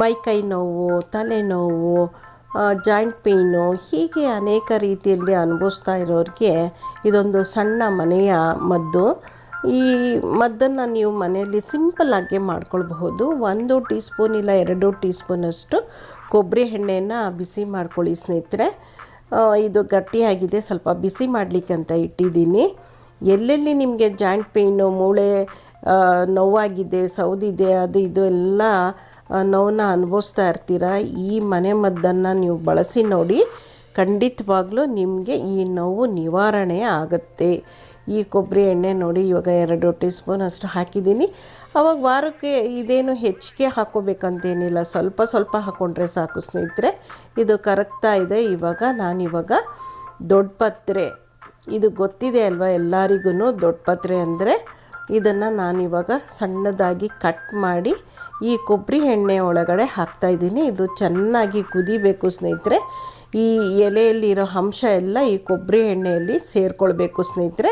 ಮೈಕೈ ನೋವು ತಲೆನೋವು ಜಾಯಿಂಟ್ ಪೇಯ್ನು ಹೀಗೆ ಅನೇಕ ರೀತಿಯಲ್ಲಿ ಅನುಭವಿಸ್ತಾ ಇರೋರಿಗೆ ಇದೊಂದು ಸಣ್ಣ ಮನೆಯ ಮದ್ದು. ಈ ಮದ್ದನ್ನು ನೀವು ಮನೆಯಲ್ಲಿ ಸಿಂಪಲ್ಲಾಗಿ ಮಾಡ್ಕೊಳ್ಬಹುದು. ಒಂದು ಟೀ ಸ್ಪೂನ್ ಇಲ್ಲ ಎರಡು ಟೀ ಸ್ಪೂನಷ್ಟು ಕೊಬ್ಬರಿ ಎಣ್ಣೆಯನ್ನು ಬಿಸಿ ಮಾಡ್ಕೊಳ್ಳಿ ಸ್ನೇಹಿತರೆ. ಇದು ಗಟ್ಟಿಯಾಗಿದೆ, ಸ್ವಲ್ಪ ಬಿಸಿ ಮಾಡಲಿಕ್ಕೆ ಅಂತ ಇಟ್ಟಿದ್ದೀನಿ. ಎಲ್ಲೆಲ್ಲಿ ನಿಮಗೆ ಜಾಯಿಂಟ್ ಪೇಯ್ನು ಮೂಳೆ ನೋವಾಗಿದೆ, ಸೌದಿದೆ, ಅದು ಇದು ಎಲ್ಲ ನೋವನ್ನ ಅನುಭವಿಸ್ತಾ ಇರ್ತೀರಾ, ಈ ಮನೆ ಮದ್ದನ್ನು ನೀವು ಬಳಸಿ ನೋಡಿ ಖಂಡಿತವಾಗ್ಲೂ ನಿಮಗೆ ಈ ನೋವು ನಿವಾರಣೆ ಆಗುತ್ತೆ. ಈ ಕೊಬ್ಬರಿ ಎಣ್ಣೆ ನೋಡಿ ಇವಾಗ ಎರಡು ಟೀ ಸ್ಪೂನ್ ಅಷ್ಟು ಹಾಕಿದ್ದೀನಿ. ಅವಾಗ ವಾರಕ್ಕೆ ಇದೇನು ಹೆಚ್ಚಿಗೆ ಹಾಕೋಬೇಕಂತೇನಿಲ್ಲ, ಸ್ವಲ್ಪ ಸ್ವಲ್ಪ ಹಾಕ್ಕೊಂಡ್ರೆ ಸಾಕು ಸ್ನೇಹಿತರೆ. ಇದು ಕರಗ್ತಾ ಇದೆ, ಇವಾಗ ನಾನಿವಾಗ ದೊಡ್ಡ ಪತ್ರೆ. ಇದು ಗೊತ್ತಿದೆ ಅಲ್ವಾ ಎಲ್ಲರಿಗೂ ದೊಡ್ಡ ಪತ್ರೆ ಅಂದರೆ? ಇದನ್ನು ನಾನಿವಾಗ ಸಣ್ಣದಾಗಿ ಕಟ್ ಮಾಡಿ ಈ ಕೊಬ್ಬರಿ ಎಣ್ಣೆ ಒಳಗಡೆ ಹಾಕ್ತಾಯಿದ್ದೀನಿ ಇದು ಚೆನ್ನಾಗಿ ಕುದಿಬೇಕು ಸ್ನೇಹಿತರೆ. ಈ ಎಲೆಯಲ್ಲಿರೋ ಅಂಶ ಎಲ್ಲ ಈ ಕೊಬ್ಬರಿ ಎಣ್ಣೆಯಲ್ಲಿ ಸೇರಿಕೊಳ್ಬೇಕು ಸ್ನೇಹಿತರೆ.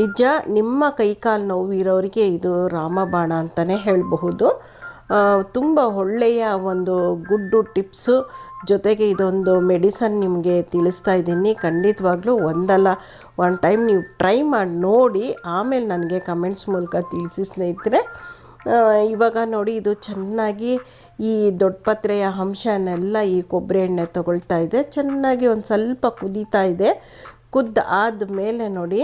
ನಿಜ ನಿಮ್ಮ ಕೈಕಾಲು ನೋವು ಇರೋರಿಗೆ ಇದು ರಾಮಬಾಣ ಅಂತಲೇ ಹೇಳಬಹುದು. ತುಂಬ ಒಳ್ಳೆಯ ಒಂದು ಗುಡ್ಡು ಟಿಪ್ಸು. ಜೊತೆಗೆ ಇದೊಂದು ಮೆಡಿಸನ್ ನಿಮಗೆ ತಿಳಿಸ್ತಾ ಇದ್ದೀನಿ. ಖಂಡಿತವಾಗ್ಲೂ ಒಂದಲ್ಲ, ಒನ್ ಟೈಮ್ ನೀವು ಟ್ರೈ ಮಾಡಿ ನೋಡಿ. ಆಮೇಲೆ ನನಗೆ ಕಮೆಂಟ್ಸ್ ಮೂಲಕ ತಿಳಿಸಿ ಸ್ನೇಹಿತರೆ. ಇವಾಗ ನೋಡಿ ಇದು ಚೆನ್ನಾಗಿ ಈ ದೊಡ್ಡಪತ್ರೆಯ ಅಂಶನೆಲ್ಲ ಈ ಕೊಬ್ಬರಿ ಎಣ್ಣೆ ತಗೊಳ್ತಾ ಇದೆ. ಚೆನ್ನಾಗಿ ಒಂದು ಸ್ವಲ್ಪ ಕುದೀತಾ ಇದೆ. ಕುದ್ದು ಆದ ಮೇಲೆ ನೋಡಿ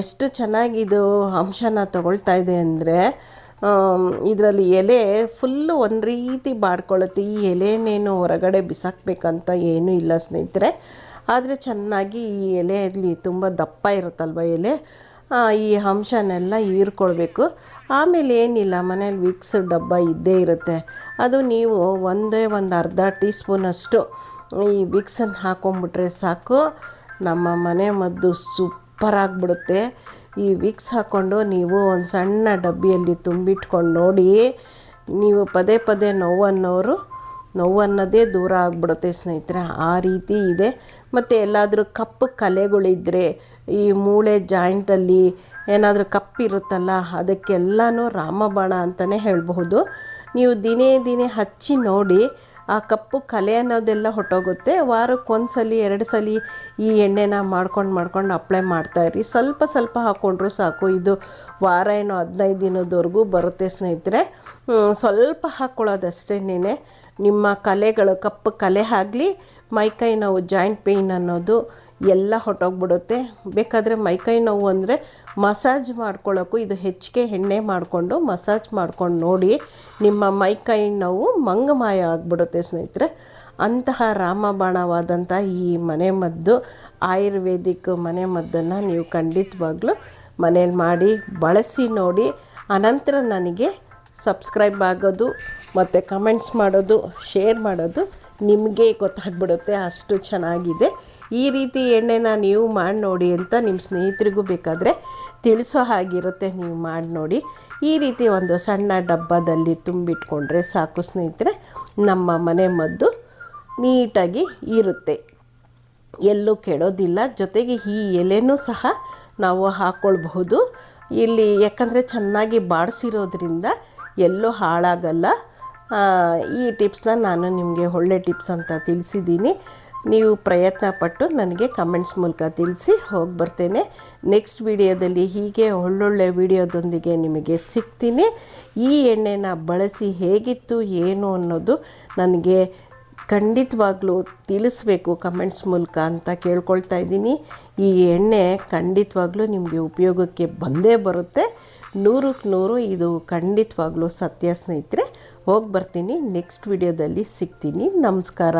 ಎಷ್ಟು ಚೆನ್ನಾಗಿ ಇದು ಅಂಶನ ತಗೊಳ್ತಾ ಇದೆ ಅಂದರೆ ಇದರಲ್ಲಿ ಎಲೆ ಫುಲ್ಲು ಒಂದು ರೀತಿ ಬಾಡ್ಕೊಳ್ಳುತ್ತೆ ಈ ಎಲೆನೇನು ಹೊರಗಡೆ ಬಿಸಾಕ್ಬೇಕಂತ ಏನೂ ಇಲ್ಲ ಸ್ನೇಹಿತರೆ. ಆದರೆ ಚೆನ್ನಾಗಿ ಈ ಎಲೆಯಲ್ಲಿ ತುಂಬ ದಪ್ಪ ಇರುತ್ತಲ್ವ ಎಲೆ? ಈ ಅಂಶನೆಲ್ಲ ಹೀರ್ಕೊಳ್ಬೇಕು. ಆಮೇಲೆ ಏನಿಲ್ಲ ಮನೇಲಿ ವಿಕ್ಸ್ ಡಬ್ಬ ಇದ್ದೇ ಇರುತ್ತೆ. ಅದು ನೀವು ಒಂದೇ ಒಂದು ಅರ್ಧ ಟೀ ಸ್ಪೂನಷ್ಟು ಈ ವಿಕ್ಸನ್ನು ಹಾಕೊಂಬಿಟ್ರೆ ಸಾಕು. ನಮ್ಮ ಮನೆ ಮದ್ದು ಸೂಪರ್ ಆಗಿಬಿಡುತ್ತೆ. ಈ ವಿಕ್ಸ್ ಹಾಕ್ಕೊಂಡು ನೀವು ಒಂದು ಸಣ್ಣ ಡಬ್ಬಿಯಲ್ಲಿ ತುಂಬಿಟ್ಕೊಂಡು ನೋಡಿ, ನೀವು ಪದೇ ಪದೇ ನೋವನ್ನೋರು ನೋವು ಅನ್ನೋದೇ ದೂರ ಆಗಿಬಿಡುತ್ತೆ ಸ್ನೇಹಿತರೆ. ಆ ರೀತಿ ಇದೆ. ಮತ್ತು ಎಲ್ಲಾದರೂ ಕಪ್ಪು ಕಲೆಗಳಿದ್ದರೆ ಈ ಮೂಳೆ ಜಾಯಿಂಟಲ್ಲಿ ಏನಾದರೂ ಕಪ್ಪಿರುತ್ತಲ್ಲ ಅದಕ್ಕೆಲ್ಲನೂ ರಾಮಬಾಣ ಅಂತಲೇ ಹೇಳಬಹುದು. ನೀವು ದಿನೇ ದಿನೇ ಹಚ್ಚಿ ನೋಡಿ, ಆ ಕಪ್ಪು ಕಲೆ ಅನ್ನೋದೆಲ್ಲ ಹೊಟ್ಟೋಗುತ್ತೆ ವಾರಕ್ಕೊಂದ್ಸಲಿ ಎರಡು ಸಲ ಈ ಎಣ್ಣೆನ ಮಾಡ್ಕೊಂಡು ಮಾಡ್ಕೊಂಡು ಅಪ್ಲೈ ಮಾಡ್ತಾಯಿರಿ ಸ್ವಲ್ಪ ಸ್ವಲ್ಪ ಹಾಕ್ಕೊಂಡ್ರು ಸಾಕು. ಇದು ವಾರ ಏನೋ ಹದಿನೈದು ದಿನದವರೆಗೂ ಬರುತ್ತೆ ಸ್ನೇಹಿತರೆ. ಸ್ವಲ್ಪ ಹಾಕ್ಕೊಳ್ಳೋದಷ್ಟೇನೆ ನಿಮ್ಮ ಕಲೆಗಳು, ಕಪ್ಪು ಕಲೆ ಆಗಲಿ ಮೈಕೈ ನೋವು ಜಾಯಿಂಟ್ ಪೇಯ್ನ್ ಅನ್ನೋದು ಎಲ್ಲ ಹೊಟ್ಟೋಗ್ಬಿಡುತ್ತೆ ಬೇಕಾದರೆ ಮೈಕೈ ನೋವು ಅಂದರೆ ಮಸಾಜ್ ಮಾಡ್ಕೊಳ್ಳೋಕ್ಕೂ ಇದು ಹೆಚ್ಚಿಗೆ ಎಣ್ಣೆ ಮಾಡಿಕೊಂಡು ಮಸಾಜ್ ಮಾಡ್ಕೊಂಡು ನೋಡಿ ನಿಮ್ಮ ಮೈಕೈ ನೋವು ಮಂಗಮಾಯ ಆಗಿಬಿಡುತ್ತೆ ಸ್ನೇಹಿತರೆ. ಅಂತಹ ರಾಮಬಾಣವಾದಂಥ ಈ ಮನೆ ಮದ್ದು, ಆಯುರ್ವೇದಿಕ್ ಮನೆ ಮದ್ದನ್ನು ನೀವು ಖಂಡಿತವಾಗ್ಲೂ ಮನೇಲಿ ಮಾಡಿ ಬಳಸಿ ನೋಡಿ. ಅನಂತರ ನನಗೆ ಸಬ್ಸ್ಕ್ರೈಬ್ ಆಗೋದು ಮತ್ತು ಕಮೆಂಟ್ಸ್ ಮಾಡೋದು, ಶೇರ್ ಮಾಡೋದು ನಿಮಗೆ ಗೊತ್ತಾಗ್ಬಿಡುತ್ತೆ ಅಷ್ಟು ಚೆನ್ನಾಗಿದೆ. ಈ ರೀತಿ ಎಣ್ಣೆನ ನೀವು ಮಾಡಿ ನೋಡಿ ಅಂತ ನಿಮ್ಮ ಸ್ನೇಹಿತರಿಗೂ ಬೇಕಾದರೆ ತಿಳಿಸೋ ಹಾಗಿರುತ್ತೆ ನೀವು ಮಾಡಿ ನೋಡಿ. ಈ ರೀತಿ ಒಂದು ಸಣ್ಣ ಡಬ್ಬದಲ್ಲಿ ತುಂಬಿಟ್ಕೊಂಡ್ರೆ ಸಾಕು ಸ್ನೇಹಿತರೆ, ನಮ್ಮ ಮನೆ ಮದ್ದು ನೀಟಾಗಿ ಇರುತ್ತೆ. ಎಲ್ಲೂ ಕೆಡೋದಿಲ್ಲ. ಜೊತೆಗೆ ಈ ಎಲೆನೂ ಸಹ ನಾವು ಹಾಕ್ಕೊಳ್ಬಹುದು ಇಲ್ಲಿ ಯಾಕಂದರೆ ಚೆನ್ನಾಗಿ ಬಾಡಿಸಿರೋದ್ರಿಂದ ಎಲ್ಲೂ ಹಾಳಾಗಲ್ಲ. ಈ ಟಿಪ್ಸ್ನ ನಾನು ನಿಮಗೆ ಒಳ್ಳೆ ಟಿಪ್ಸ್ ಅಂತ ತಿಳಿಸಿದ್ದೀನಿ. ನೀವು ಪ್ರಯತ್ನ ಪಟ್ಟು ನನಗೆ ಕಮೆಂಟ್ಸ್ ಮೂಲಕ ತಿಳಿಸಿ ಹೋಗಿ ಬರ್ತೇನೆ. ನೆಕ್ಸ್ಟ್ ವಿಡಿಯೋದಲ್ಲಿ ಹೀಗೆ ಒಳ್ಳೊಳ್ಳೆ ವಿಡಿಯೋದೊಂದಿಗೆ ನಿಮಗೆ ಸಿಗ್ತೀನಿ. ಈ ಎಣ್ಣೆನ ಬಳಸಿ ಹೇಗಿತ್ತು, ಏನು ಅನ್ನೋದು ನನಗೆ ಖಂಡಿತವಾಗ್ಲೂ ತಿಳಿಸ್ಬೇಕು ಕಮೆಂಟ್ಸ್ ಮೂಲಕ ಅಂತ ಕೇಳ್ಕೊಳ್ತಾ ಇದ್ದೀನಿ. ಈ ಎಣ್ಣೆ ಖಂಡಿತವಾಗ್ಲೂ ನಿಮಗೆ ಉಪಯೋಗಕ್ಕೆ ಬಂದೇ ಬರುತ್ತೆ. ನೂರಕ್ಕೆ ನೂರು ಇದು ಖಂಡಿತವಾಗ್ಲೂ ಸತ್ಯ ಸ್ನೇಹಿತರೆ, ಹೋಗಿ ಬರ್ತೀನಿ. ನೆಕ್ಸ್ಟ್ ವಿಡಿಯೋದಲ್ಲಿ ಸಿಗ್ತೀನಿ. ನಮಸ್ಕಾರ.